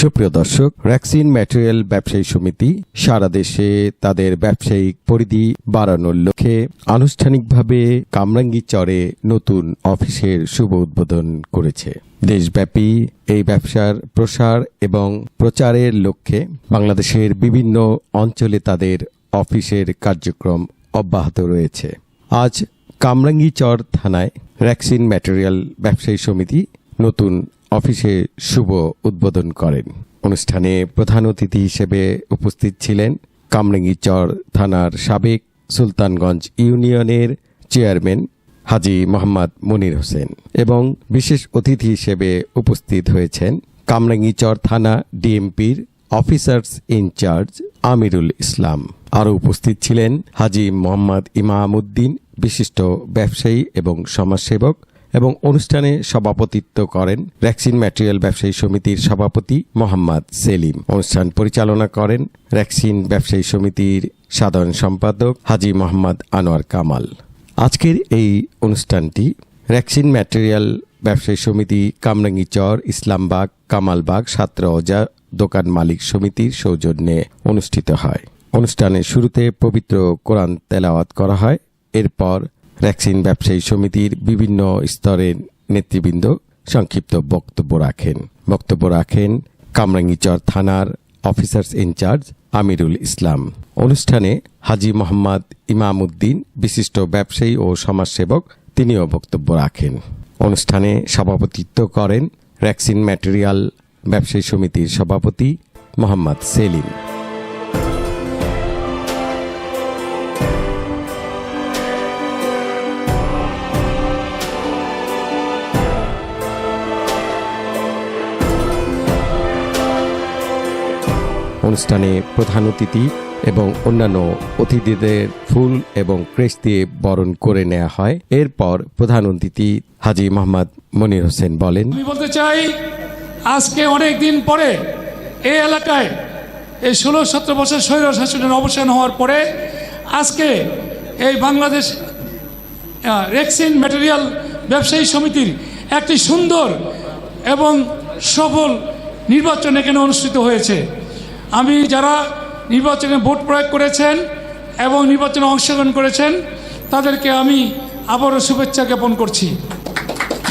সুপ্রিয় দর্শক vaccine material ব্যবসায়ী সমিতি সারা দেশে তাদের ব্যবসায়িক পরিধি বাড়ানোর লক্ষ্যে আনুষ্ঠানিকভাবে কামরাঙ্গী চরে নতুন অফিসের শুভ উদ্বোধন করেছে। দেশব্যাপী এই ব্যবসার প্রসার এবং প্রচারের লক্ষ্যে বাংলাদেশের বিভিন্ন অঞ্চলে তাদের অফিসের কার্যক্রম অব্যাহত রয়েছে। আজ কামরাঙ্গীচর থানায় ভ্যাকসিন ম্যাটেরিয়াল ব্যবসায়ী সমিতি নতুন অফিসে শুভ উদ্বোধন করেন। অনুষ্ঠানে প্রধান অতিথি হিসেবে উপস্থিত ছিলেন কামরাঙ্গীচর থানার সাবেক সুলতানগঞ্জ ইউনিয়নের চেয়ারম্যান হাজি মোহাম্মদ মনির হোসেন এবং বিশেষ অতিথি হিসেবে উপস্থিত হয়েছেন কামরাঙ্গীচর থানা ডিএমপির অফিসার্স ইনচার্জ আমিরুল ইসলাম। আরও উপস্থিত ছিলেন হাজি মোহাম্মদ ইমামউদ্দিন, বিশিষ্ট ব্যবসায়ী এবং সমাজসেবক এবং অনুষ্ঠানে সভাপতিত্ব করেন ভ্যাকসিন ম্যাটেরিয়াল ব্যবসায়ী সমিতির সভাপতি মোহাম্মদ সেলিম। অনুষ্ঠান পরিচালনা করেন ভ্যাকসিন ব্যবসায়ী সমিতির সাধারণ সম্পাদক হাজি মোহাম্মদ আনোয়ার কামাল। আজকের এই অনুষ্ঠানটি ভ্যাকসিন ম্যাটেরিয়াল ব্যবসায়ী সমিতি কামরাঙ্গীচর ইসলামবাগ, কামালবাগ, সাতরওজা দোকান মালিক সমিতির সৌজন্যে অনুষ্ঠিত হয়। অনুষ্ঠানের শুরুতে পবিত্র কোরআন তেলাওয়াত করা হয়। এরপর ভ্যাকসিন ব্যবসায়ী সমিতির বিভিন্ন স্তরের নেতৃবৃন্দ সংক্ষিপ্ত বক্তব্য রাখেন। বক্তব্য রাখেন কামরাঙ্গীচর থানার অফিসার্স ইনচার্জ আমিরুল ইসলাম। অনুষ্ঠানে হাজি মোহাম্মদ ইমামউদ্দিন বিশিষ্ট ব্যবসায়ী ও সমাজসেবক তিনিও বক্তব্য রাখেন। অনুষ্ঠানে সভাপতিত্ব করেন ভ্যাকসিন ম্যাটেরিয়াল ব্যবসায়ী সমিতির সভাপতি মোহাম্মদ সেলিম। অনুষ্ঠানে প্রধান অতিথি এবং অন্যান্য অতিথিদের ফুল এবং ক্রেস দিয়ে বরণ করে নেওয়া হয়। এরপর প্রধান অতিথি হাজি মোহাম্মদ মনির হোসেন বলেন, আমি বলতে চাই, আজকে অনেক দিন পরে এই এলাকায় এই ষোলো সতেরো বছর স্বৈর শাসনের অবসান হওয়ার পরে আজকে এই বাংলাদেশ রেক্সিন ম্যাটেরিয়াল ব্যবসায়ী সমিতির একটি সুন্দর এবং সফল নির্বাচন এখানে অনুষ্ঠিত হয়েছে। আমি যারা নির্বাচনে ভোট প্রয়োগ করেছেন এবং নির্বাচনে অংশগ্রহণ করেছেন, তাদেরকে আমি আবারও শুভেচ্ছা জ্ঞাপন করছি।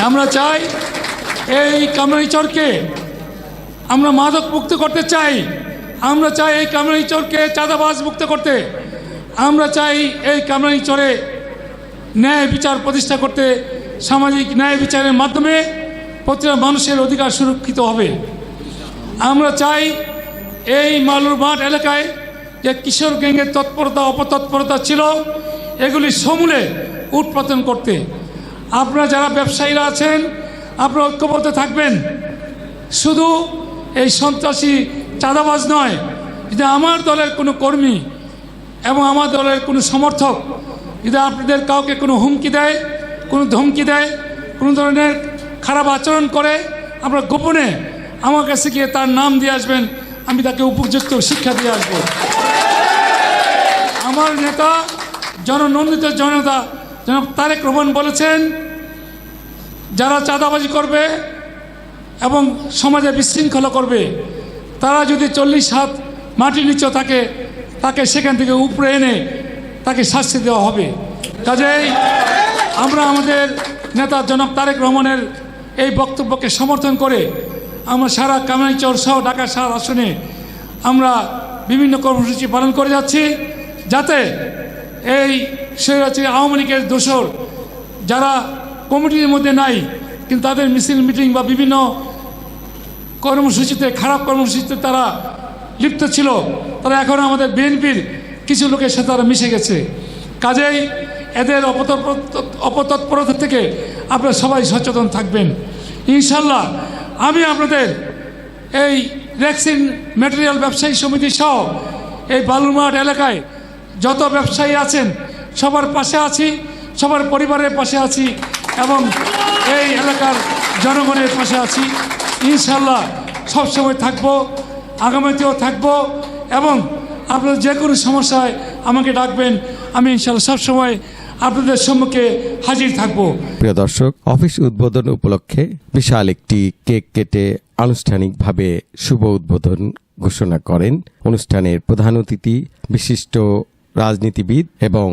আমরা চাই এই কামরাইচরকে আমরা মাদক মুক্ত করতে চাই। আমরা চাই এই কামরাইচরকে চাঁদাবাজ মুক্ত করতে। আমরা চাই এই কামরাইচরে ন্যায় বিচার প্রতিষ্ঠা করতে। সামাজিক ন্যায় বিচারের মাধ্যমে প্রতিটা মানুষের অধিকার সুরক্ষিত হবে। আমরা চাই এই মালুর মাঠ এলাকায় যে কিশোর গ্যাংয়ের তৎপরতা, অপতৎপরতা ছিল, এগুলি সমূলে উৎপাদন করতে। আপনারা যারা ব্যবসায়ীরা আছেন, আপনারা ঐক্যবদ্ধ থাকবেন। শুধু এই সন্ত্রাসী চাঁদাবাজ নয় যদি আমার দলের কোনো কর্মী এবং আমার দলের কোনো সমর্থক। যদি আপনাদের কাউকে কোনো হুমকি দেয়, কোনো ধমকি দেয়, কোনো ধরনের খারাপ আচরণ করে আমরা গোপনে আমার কাছে গিয়ে তার নাম দিয়ে আসবেন। আমি তাকে উপযুক্ত শিক্ষা দিয়ে আসব। আমার নেতা, জননন্দিত জনতা, জনাব তারেক রহমান বলেছেন, যারা চাঁদাবাজি করবে এবং সমাজে বিশৃঙ্খলা করবে, তারা যদি চল্লিশ হাত মাটির নিচে থাকে, তাকে সেখান থেকে উপরে এনে তাকে শাস্তি দেওয়া হবে। কাজেই আমরা আমাদের নেতা জনাব তারেক রহমানের এই বক্তব্যকে সমর্থন করে আমরা সারা কামাইচর সহ ঢাকা সার আসনে আমরা বিভিন্ন কর্মসূচি পালন করে যাচ্ছি যাতে এই স্বৈরাচারী আওয়ামী লীগের দোসর যারা কমিটির মধ্যে নাই, কিন্তু তাদের মিছিল, মিটিং বা বিভিন্ন কর্মসূচিতে, খারাপ কর্মসূচিতে তারা লিপ্ত ছিল, তারা এখন আমাদের বিএনপির কিছু লোকের সাথে তারা মিশে গেছে। কাজেই এদের অপতৎপর অপতৎপরতা থেকে আপনারা সবাই সচেতন থাকবেন। ইনশাল্লাহ আমি আপনাদের এই ভ্যাকসিন ম্যাটেরিয়াল ব্যবসায়ী সমিতি সহ এই বালুরমাঠ এলাকায় যত ব্যবসায়ী আছেন, সবার পাশে আছি, সবার পরিবারের পাশে আছি এবং এই এলাকার জনগণের পাশে আছি। ইনশাল্লাহ সবসময় থাকব, আগামীতেও থাকব এবং আপনার যে কোনো সমস্যায় আমাকে ডাকবেন, আমি ইনশাল্লাহ সবসময় আপনাদের সম্মুখে হাজির থাকব। প্রিয় দর্শক, অফিস উদ্বোধন উপলক্ষে বিশাল একটি কেক কেটে আনুষ্ঠানিকভাবে শুভ উদ্বোধন ঘোষণা করেন। অনুষ্ঠানের প্রধান অতিথি বিশিষ্ট রাজনীতিবিদ এবং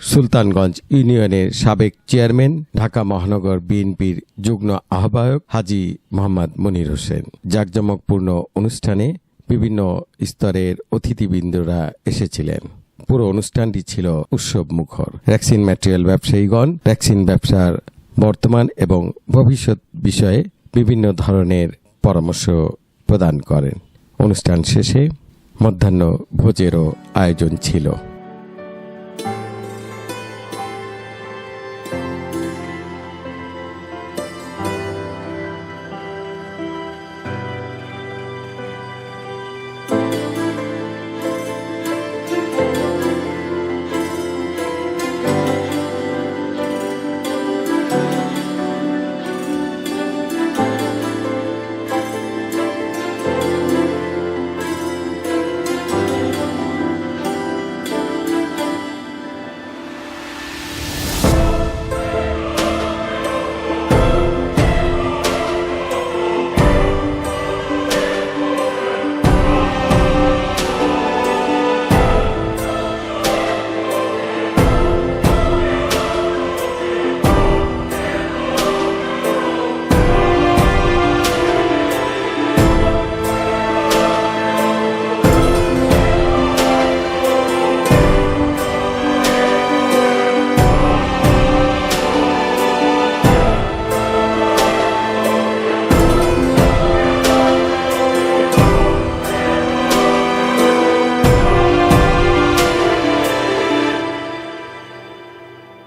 সুলতানগঞ্জ ইউনিয়নের সাবেক চেয়ারম্যান, ঢাকা মহানগর বিএনপির যুগ্ম আহ্বায়ক হাজি মোহাম্মদ মনির হোসেন। জাঁকজমকপূর্ণ অনুষ্ঠানে বিভিন্ন স্তরের অতিথিবৃন্দরা এসেছিলেন। পুরো অনুষ্ঠানটি ছিল উৎসব মুখর। ভ্যাকসিন ম্যাটেরিয়াল ব্যবসায়ীগণ, ভ্যাকসিন ব্যবসার বর্তমান এবং ভবিষ্যৎ বিষয়ে বিভিন্ন ধরনের পরামর্শ প্রদান করেন। অনুষ্ঠান শেষে মধ্যাহ্ন ভোজেরও আয়োজন ছিল।